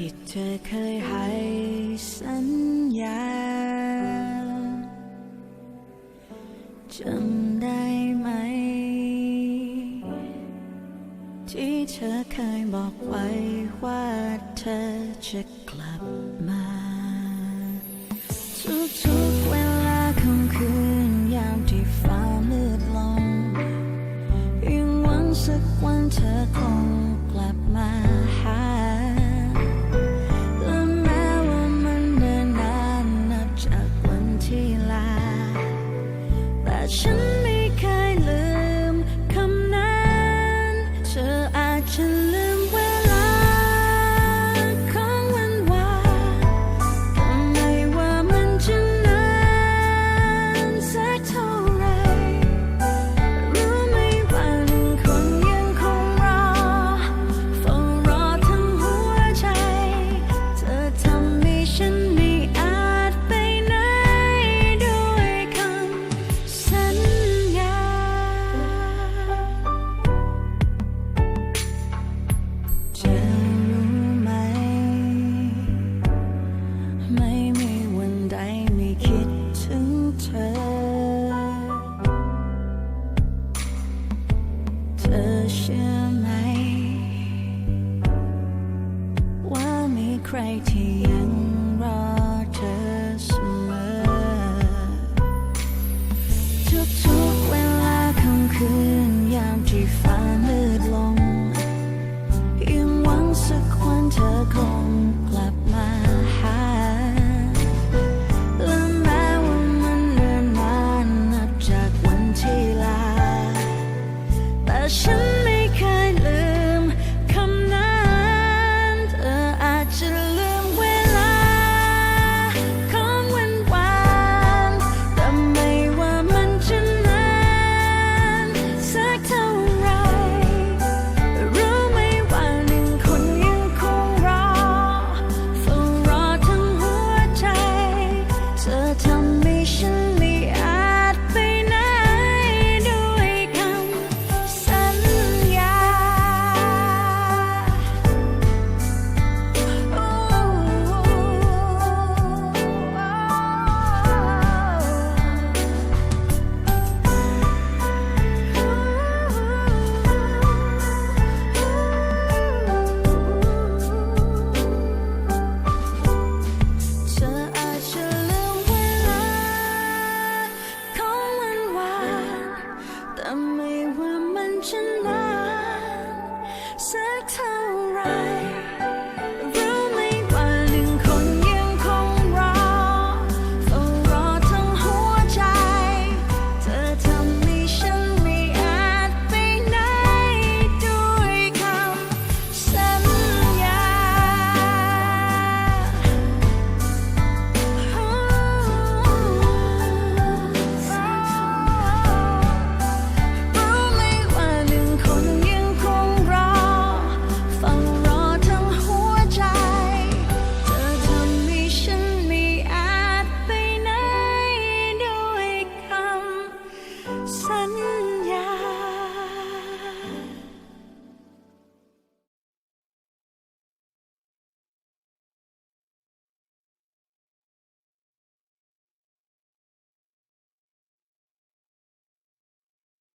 ที่เธอเคยให้สัญญาจำได้ไหม ที่เธอเคยบอกไว้ว่าเธอจะกลับมา ทุกๆเวลาของคืนยามที่ฟ้ามืดลงยังหวังสักวันเธอคงกลับมา 深。 ไม่มีวันใดไม่คิดถึงเธอ เธอเชื่อไหม ว่ามีใครที่ Circle right. sân